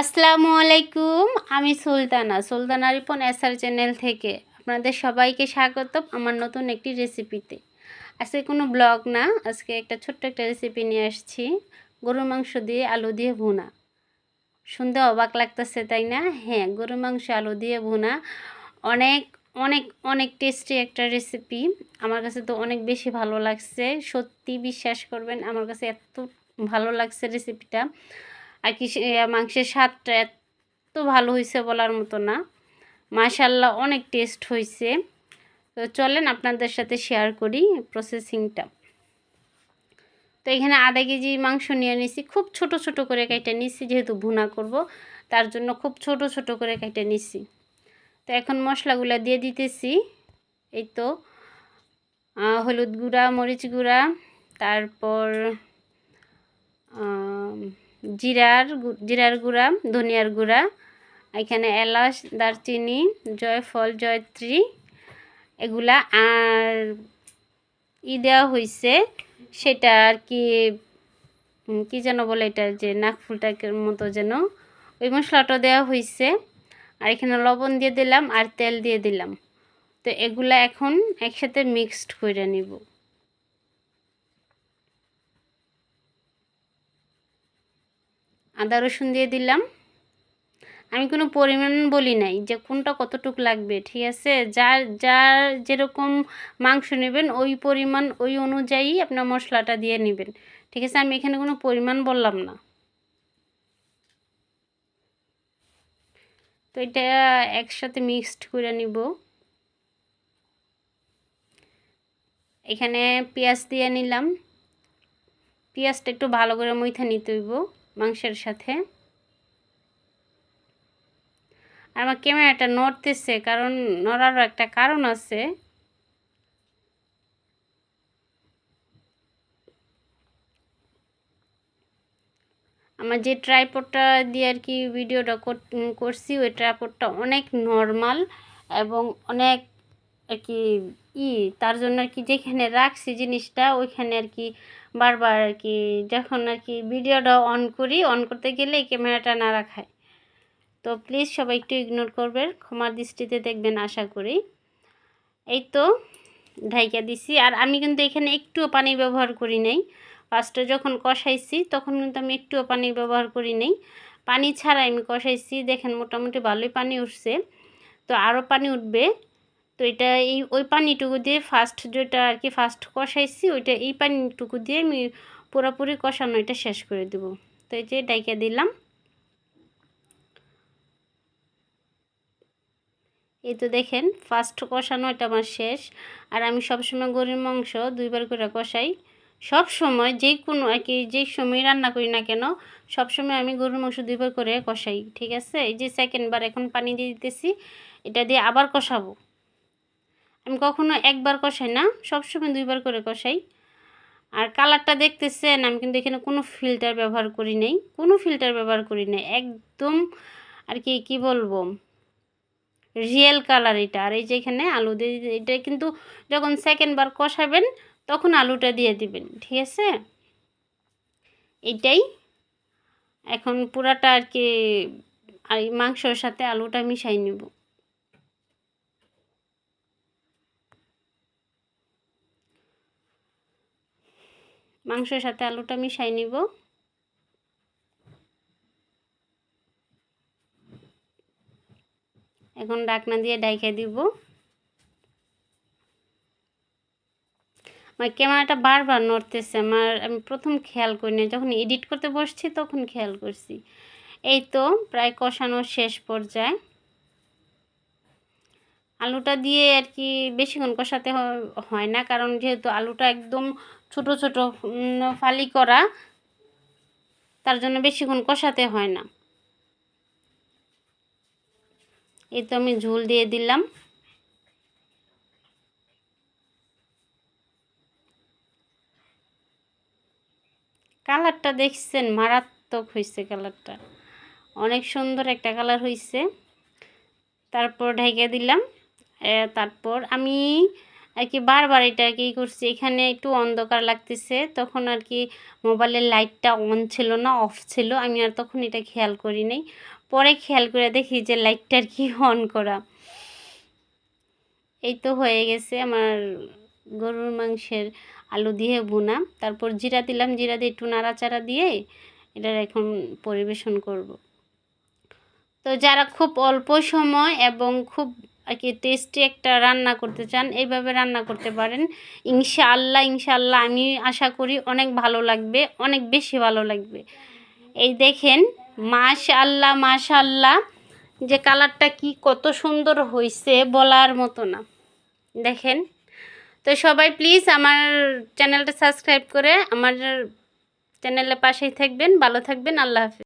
আসসালামু আলাইকুম, আমি সুলতানা সুলতানা রিপন এসআর চ্যানেল থেকে আপনাদের সবাইকে স্বাগত আমার নতুন একটি রেসিপিতে। আজকে কোনো ব্লগ না, আজকে একটা ছোট্ট একটা রেসিপি নিয়ে আসছি, গরুর মাংস দিয়ে আলু দিয়ে ভুনা। শুনতে অবাক লাগতেছে, তাই না? হ্যাঁ গরুর মাংস, আলু দিয়ে ভুনা, অনেক অনেক অনেক টেস্টি একটা রেসিপি আমার কাছে তো অনেক বেশি ভালো লাগছে, সত্যি বিশ্বাস করবেন, আমার কাছে এত ভালো লাগছে রেসিপিটা আর কি মাংসের স্বাদটা এত ভালো হয়েছে বলার মতো না। মাশাল্লাহ অনেক টেস্ট হয়েছে তো চলেন আপনাদের সাথে শেয়ার করি প্রসেসিংটা তো এখানে আধা কেজি মাংস নিয়ে নিছি। খুব ছোট ছোট করে কেটে নিছি, যেহেতু ভুনা করব, তার জন্য খুব ছোট ছোট করে কেটে নিছি। তো এখন মশলাগুলো দিয়ে দিতেছি। এই তো হলুদ গুঁড়া, মরিচ গুঁড়া, তারপর জিরার জিরার গুঁড়া, ধনিয়ার গুঁড়া, এখানে এলাচ, দারচিনি, জয়ফল, জয়ত্রী, এগুলা আর ই দেওয়া হয়েছে সেটা আর কি কি যেন বলে এটা যে নাকফুলটার মতো যেন, ওই মশলাটা দেওয়া হয়েছে আর এখানে লবণ দিয়ে দিলাম আর তেল দিয়ে দিলাম। তো এগুলা এখন একসাথে মিক্সড করে নিব। আদা রসুন দিয়ে দিলাম। আমি কোনো পরিমাণ বলি নাই যে কোনটা কতটুক লাগবে, ঠিক আছে? যার যার যেরকম মাংস নেবেন, ওই পরিমাণ, ওই অনুযায়ী আপনার মশলাটা দিয়ে নেবেন। ঠিক আছে? আমি এখানে কোনো পরিমাণ বললাম না। তো এটা একসাথে মিক্সড করে নিব। এখানে পেঁয়াজ দিয়ে নিলাম। পেঁয়াজটা একটু ভালো করে মইথা নিতে হইব। মাংসের সাথে। আর আমার ক্যামেরাটা নড়তেছে, কারণ নড়ারও একটা কারণ আছে। আমার যে ট্রাইপডটা দিয়ে আর কি ভিডিওটা করছি, ওই ট্রাইপডটা অনেক নর্মাল এবং অনেক আর কি, ই, তার জন্য আর কি যেখানে রাখছি জিনিসটা, ওইখানে আর কি বারবার আর কি যখন আর কি ভিডিওটা অন করি অন করতে গেলে ক্যামেরাটা না রাখায়। তো প্লিজ সবাই একটু ইগনোর করবেন, ক্ষমার দৃষ্টিতে দেখবেন আশা করি। এই তো, ঢাইকা দিছি। আর আমি কিন্তু এখানে একটুও পানি ব্যবহার করি নাই। ফার্স্টে যখন কষাইছি, তখন কিন্তু আমি একটুও পানি ব্যবহার করি নাই। পানি ছাড়াই আমি কষাইছি। দেখেন মোটামুটি ভালোই পানি উঠছে। তো আরও পানি উঠবে। তো এটা এই, ওই পানিটুকু দিয়ে ফার্স্ট যেটা আর কি ফার্স্ট কষাইছি, ওইটা এই পানিটুকু দিয়ে আমি পুরোপুরি কষানো এটা শেষ করে দেবো। তো এই যে ডাইকা দিলাম। এই তো দেখেন ফার্স্ট কষানো এটা আমার শেষ। আর আমি সবসময় গরুর মাংস দুইবার করে কষাই। সব সময় যে কোনো আর কি যেই সময় রান্না করি না কেন সব সময় আমি গরুর মাংস দুইবার করে কষাই, ঠিক আছে? এই যে সেকেন্ডবার এখন পানি দিয়ে দিতেছি, এটা দিয়ে আবার কষাবো। আমি কখনো একবার কষাই না, সবসময় দুইবার করে কষাই। আর কালারটা দেখতেছেন, আমি কিন্তু এখানে কোনো ফিল্টার ব্যবহার করি নাই, কোনো ফিল্টার ব্যবহার করি নাই, একদম আর কি কি বলব? রিয়েল কালার এটা। আর এই যে এখানে আলু দিয়ে এটা কিন্তু যখন সেকেন্ড বার কষাবেন, তখন আলুটা দিয়ে দিবেন, ঠিক আছে? এইটাই এখন পুরাটা আর কি, আর মাংসর সাথে আলুটা মিশাই নিব। মাংসের সাথে আলুটা মিশাই নিব। এখন ডাকনা দিয়ে ডাইকে দিব। আমার ক্যামেরাটা বারবার নড়তেছে, আমার, আমি প্রথম খেয়াল করি না যখন এডিট করতে বসছি, তখন খেয়াল করছি। এই তো প্রায় কষানো শেষ পর্যায়ে। আলুটা দিয়ে আর কি বেশিক্ষণ কষাতে হয় না, কারণ যেহেতু আলুটা একদম ছোট ছোট ফালি করা, তার জন্য বেশিক্ষণ কষাতে হয় না। এই তো আমি ঝোল দিয়ে দিলাম। কালারটা দেখছেন, মারাত্মক হয়েছে কালারটা। অনেক সুন্দর একটা কালার হয়েছে তারপর ঢেকে দিলাম। তারপর আমি আর কি বারবার এটা কি করছি, এখানে একটু অন্ধকার লাগতেছে, তখন আর কি মোবাইলের লাইটটা অন ছিল না, অফ ছিল, আমি আর তখন এটা খেয়াল করি নাই। পরে খেয়াল করে দেখি যে লাইটটা আর কি অন করা। এই তো হয়ে গেছে আমার গরুর মাংসের আলু দিয়ে বোনা তারপর জিরা দিলাম, জিরা দিয়ে একটু নাড়াচাড়া দিয়ে এটার এখন পরিবেশন করব। তো যারা খুব অল্প সময় এবং খুব আর কি টেস্টি একটা রান্না করতে চান, এইভাবে রান্না করতে পারেন। ইনশাআল্লাহ ইনশাআল্লাহ আমি আশা করি অনেক ভালো লাগবে, অনেক বেশি ভালো লাগবে। এই দেখেন, মাশাআল্লাহ মাশাআল্লাহ, যে কালারটা কি কত সুন্দর হয়েছে বলার মতো না। দেখেন, তো সবাই প্লিজ আমার চ্যানেলটা সাবস্ক্রাইব করে আমার চ্যানেলের পাশেই থাকবেন, ভালো থাকবেন, আল্লাহ হাফিজ।